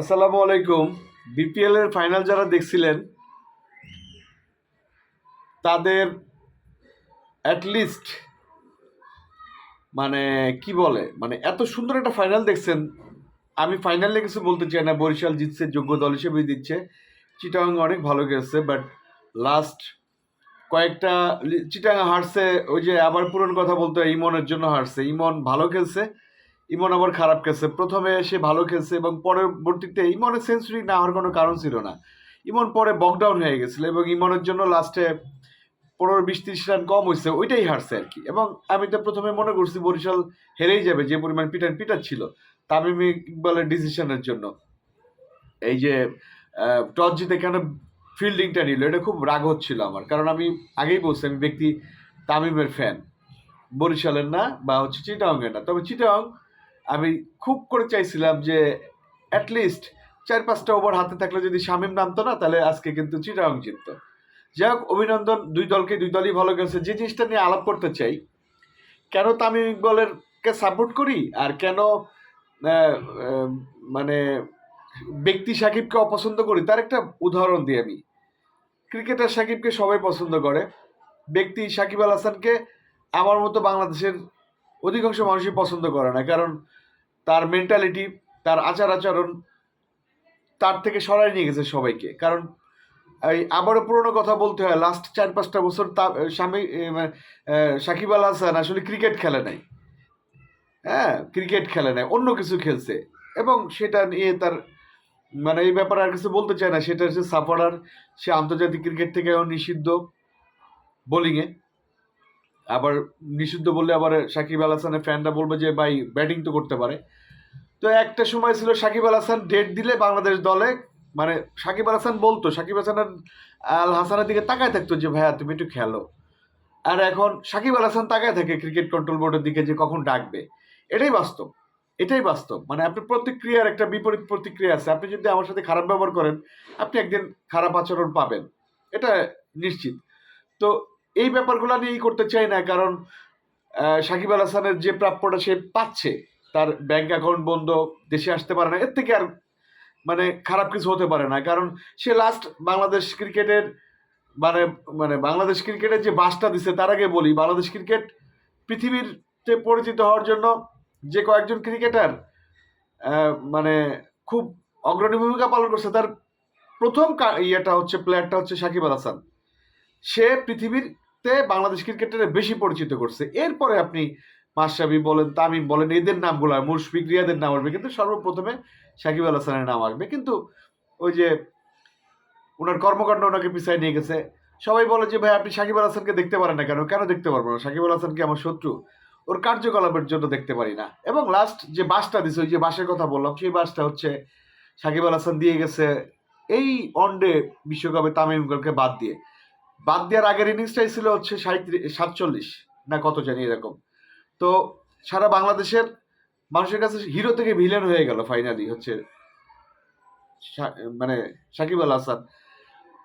আসসালামু আলাইকুম। বিপিএল এর ফাইনাল যারা দেখছিলেন, তাদের অ্যাটলিস্ট মানে কি বলে মানে এত সুন্দর একটা ফাইনাল দেখছেন। আমি ফাইনালে কিছু বলতে চাই না। বরিশাল জিতছে, যোগ্য দল হিসেবেই দিচ্ছে। চিটাং অনেক ভালো গেছে বাট লাস্ট কয়েকটা চিটাং হারছে, ওই যে আবার পুরনো কথা বলতে ইমনের জন্য হারছে। ইমন ভালো খেলছে ইমন আবার খারাপ খেলছে। প্রথমে সে ভালো খেলছে এবং পরবর্তীতে ইমনের সেঞ্চুরি না হওয়ার কোনো কারণ ছিল না। ইমন পরে বকডাউন হয়ে গেছিল এবং ইমনের জন্য লাস্টে পনেরো বিশ ত্রিশ রান কম হয়েছে, ওইটাই হারছে আর কি। এবং আমি তো প্রথমে মনে করছি বরিশাল হেরেই যাবে, যে পরিমাণ পিটার পিটার ছিল, তামিম ইকবালের ডিসিশনের জন্য। এই যে টস জিতে কেন ফিল্ডিংটা নিল, এটা খুব রাগ হচ্ছিল আমার। কারণ আমি আগেই বলছি, আমি ব্যক্তি তামিমের ফ্যান বরিশালের না বা হচ্ছে চিটাংয়ের না। তবে চিটাং আমি খুব করে চাইছিলাম যে অ্যাটলিস্ট চার পাঁচটা ওভার হাতে থাকলে যদি শামিম নামতো না, তাহলে আজকে কিন্তু চিটাং জিততো। যাই হোক, অভিনন্দন, দুই দলকে দুই দলই ভালো গেছে যে জিনিসটা নিয়ে আলাপ করতে চাই, কেন তামিম ইকবলের কে সাপোর্ট করি আর কেন মানে ব্যক্তি সাকিবকে অপছন্দ করি? তার একটা উদাহরণ দিই আমি। ক্রিকেটার সাকিবকে সবাই পছন্দ করে। ব্যক্তি সাকিব আল হাসানকে আমার মতো বাংলাদেশের অধিকাংশ মানুষই পছন্দ করে না। কারণ তার মেন্টালিটি তার আচার আচরণ, তার থেকে সরাই নিয়ে গেছে সবাইকে। কারণ এই আবারও পুরোনো কথা বলতে হয় লাস্ট চার, পাঁচটা বছর তা স্বামী সাকিব আল হাসান আসলে ক্রিকেট খেলে নাই। হ্যাঁ ক্রিকেট খেলে নাই, অন্য কিছু খেলছে। এবং সেটা নিয়ে তার মানে এই ব্যাপারে আর কিছু বলতে চায় না। সেটা হচ্ছে সাফারার, সে আন্তর্জাতিক ক্রিকেট থেকে নিষিদ্ধ বোলিংয়ে আবার নিষিদ্ধ বললে আবার সাকিব আল হাসানের ফ্যানরা বলবে যে, ভাই ব্যাটিং তো করতে পারে। তো একটা সময় ছিল সাকিব আল হাসান ডেট দিলে বাংলাদেশ দলে মানে সাকিব আল হাসান বলতো, সাকিব হাসানের আল হাসানের দিকে তাকায় থাকতো যে, ভাইয়া, তুমি একটু খেলো। আর এখন সাকিব আল হাসান তাকায় থাকে ক্রিকেট কন্ট্রোল বোর্ডের দিকে যে, কখন ডাকবে? এটাই বাস্তব এটাই বাস্তব। মানে আপনি প্রতিক্রিয়ার একটা বিপরীত প্রতিক্রিয়া আছে। আপনি যদি আমার সাথে খারাপ ব্যবহার করেন, আপনি একদিন খারাপ আচরণ পাবেন। এটা নিশ্চিত। তো এই ব্যাপারগুলো নিয়েই করতে চাই না, কারণ সাকিব আল হাসানের যে প্রাপ্যটা সে পাচ্ছে, তার ব্যাংক অ্যাকাউন্ট বন্ধ, দেশে আসতে পারে না, এর থেকে আর মানে খারাপ কিছু হতে পারে না, কারণ সে লাস্ট বাংলাদেশ ক্রিকেটের মানে মানে বাংলাদেশ ক্রিকেটের যে বাসটা দিছে, তার আগে বলি, বাংলাদেশ ক্রিকেট পৃথিবীরতে পরিচিত হওয়ার জন্য যে কয়েকজন ক্রিকেটার মানে খুব অগ্রণী ভূমিকা পালন করছে, তার প্রথম ইয়েটা হচ্ছে প্লেয়ারটা হচ্ছে সাকিব আল হাসান। সে পৃথিবীতে বাংলাদেশ ক্রিকেটারে বেশি পরিচিত করছে। এরপরে আপনি মাশরাফি বলেন, তামিম বলেন, এদের নামগুলো মুশফিক রিয়াদের নাম আসবে, কিন্তু সর্বপ্রথমে সাকিব আল হাসানের নাম আসবে। কিন্তু ওই যে ওনার কর্মকাণ্ড ওনাকে পিছায় নিয়ে গেছে। সবাই বলে যে, ভাই, আপনি সাকিব আল হাসানকে দেখতে পারেন না কেন? কেন দেখতে পারব না? সাকিব আল হাসানকে আমার শত্রু? ওর কার্যকলাপের জন্য দেখতে পারি না। এবং লাস্ট যে বাসটা দিছে, ওই যে বাসের কথা বললাম, সেই বাসটা হচ্ছে সাকিব আল হাসান দিয়ে গেছে এই ওয়ানডে বিশ্বকাপে তামিম ইকবালকে বাদ দিয়ে। বাদ দেওয়ার আগের ইনিংসটাই ছিল হচ্ছে সাতচল্লিশ, না কত জানি এরকম। তো সারা বাংলাদেশের মানুষের কাছে হিরো থেকে ভিলেন হয়ে গেল ফাইনালি হচ্ছে মানে সাকিব আল হাসান।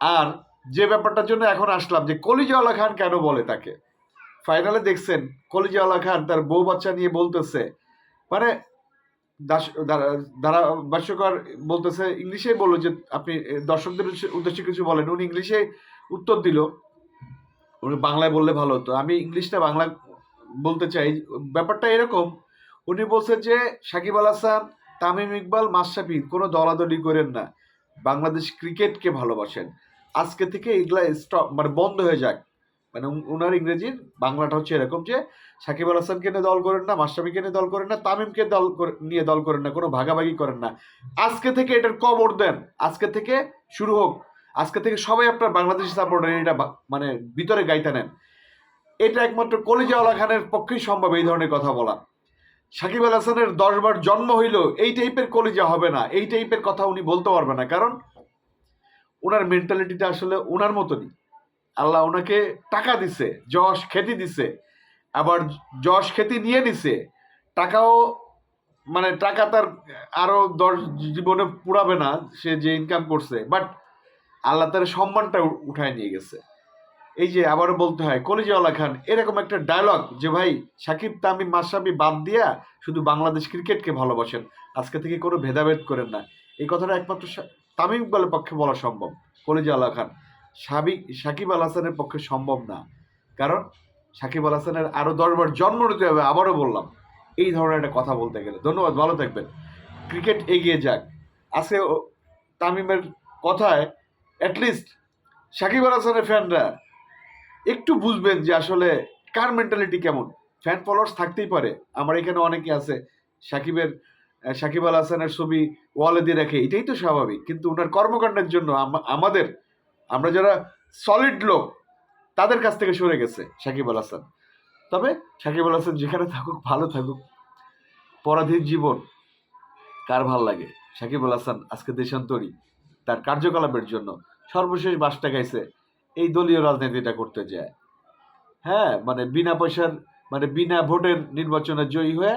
আর যে ব্যাপারটার জন্য এখন আসলাম যে কলিজাওয়ালা খান কেন বলে তাকে? ফাইনালে দেখছেন কলিজাওয়ালা খান তার বউ বাচ্চা নিয়ে বলতেছে মানে ধারাভাষ্যকর বলতেছে ইংলিশে বলল যে আপনি, দর্শকদের উদ্দেশ্যে কিছু বলেন। উনি ইংলিশে উত্তর দিল। উনি বাংলায় বললে ভালো হতো। আমি ইংলিশটা বাংলা বলতে চাই। ব্যাপারটা এরকম, উনি বলছেন যে, সাকিব আল হাসান, তামিম ইকবাল, মাশরাফি, কোনো দলাদলি করেন না। বাংলাদেশ ক্রিকেটকে ভালোবাসেন। আজকে থেকে এগুলা স্টপ মানে বন্ধ হয়ে যাক। মানে উনার ইংরেজির বাংলাটা হচ্ছে এরকম যে, সাকিব আল হাসানকে নিয়ে দল করেন না, মাশরাফিকে নিয়ে দল করেন না, তামিমকে দল নিয়ে দল করেন না, কোনো ভাগাভাগি করেন না। আজকে থেকে এটার কবর দেন। আজকে থেকে শুরু হোক। আজকে থেকে সবাই আপনার বাংলাদেশি সাপোর্টার এটা মানে ভিতরে গাইতে নেন। এটা একমাত্র কলিজাওয়ালা খানের পক্ষেই সম্ভব এই ধরনের কথা বলা। সাকিব আল হাসানের দশবার জন্ম হইল, এই টাইপের কলিজা হবে না। এই টাইপের কথা উনি বলতে পারবে না। কারণ ওনার মেন্টালিটিটা আসলে ওনার মতনই। আল্লাহ ওনাকে টাকা দিছে, যশ খ্যাতি দিছে। আবার যশ খ্যাতি নিয়ে নিছে। টাকাও মানে টাকা তার আরও দশ জীবনে পুরাবে না, সে যে ইনকাম করছে। বাট আল্লাহ তার সম্মানটা উঠায় নিয়ে গেছে। এই যে আবারও বলতে হয়, কলিজাওয়ালা খান, এরকম একটা ডায়লগ যে ভাই, সাকিব, তামিম, মাশরাফি বাদ দিয়া শুধু বাংলাদেশ ক্রিকেটকে ভালোবাসেন, আজকে থেকে কোনো ভেদাভেদ করেন না। এই কথাটা একমাত্র তামিম ইকবালের পক্ষে বলা সম্ভব কলেজা আল্লাহ খান। সাবিক সাকিব আল হাসানের পক্ষে সম্ভব না। কারণ সাকিব আল হাসানের আরও দশবার জন্ম নিতে হবে, আবারও বললাম, এই ধরনের একটা কথা বলতে গেলে। ধন্যবাদ, ভালো থাকবেন। ক্রিকেট এগিয়ে যাক। আজকে তামিমের কথায় অ্যাটলিস্ট সাকিব আল হাসানের ফ্যানরা একটু বুঝবেন যে আসলে কার মেন্টালিটি কেমন। ফ্যান ফলোয়ার্স থাকতেই পারে। আমার এখানে অনেকে আছে, সাকিবের সাকিব আল হাসানের ছবি ওয়ালে দিয়ে রাখে এটাই তো স্বাভাবিক। কিন্তু ওনার কর্মকাণ্ডের জন্য আমাদের, আমরা যারা সলিড লোক, তাদের কাছ থেকে সরে গেছে সাকিব আল হাসান। তবে সাকিব আল হাসান যেখানে থাকুক, ভালো থাকুক। পরাধীন জীবন, কার ভালো লাগে? সাকিব আল হাসান আজকে দেশান্তরী, তার কার্যকলাপের জন্য। সর্বশেষ বাসটা গাইছে, এই দলীয় রাজনীতিটা করতে যায়। হ্যাঁ মানে বিনা পয়সার মানে বিনা ভোটের নির্বাচনে জয়ী হয়ে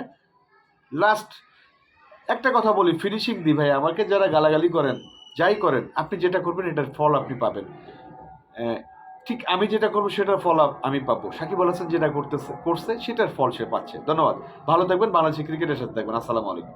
লাস্ট একটা কথা বলি ফিনিশিং দি ভাই, আমাকে যারা গালাগালি করেন, যাই করেন, আপনি যেটা করবেন এটার ফল আপনি পাবেন। ঠিক আমি যেটা করব সেটার ফল আমি পাবো। সাকিব আল হাসান যেটা করতেছে, করছে, সেটার ফল সে পাচ্ছে। ধন্যবাদ। ভালো থাকবেন, বাংলাদেশি ক্রিকেটের সাথে থাকবেন। আসসালামু আলাইকুম।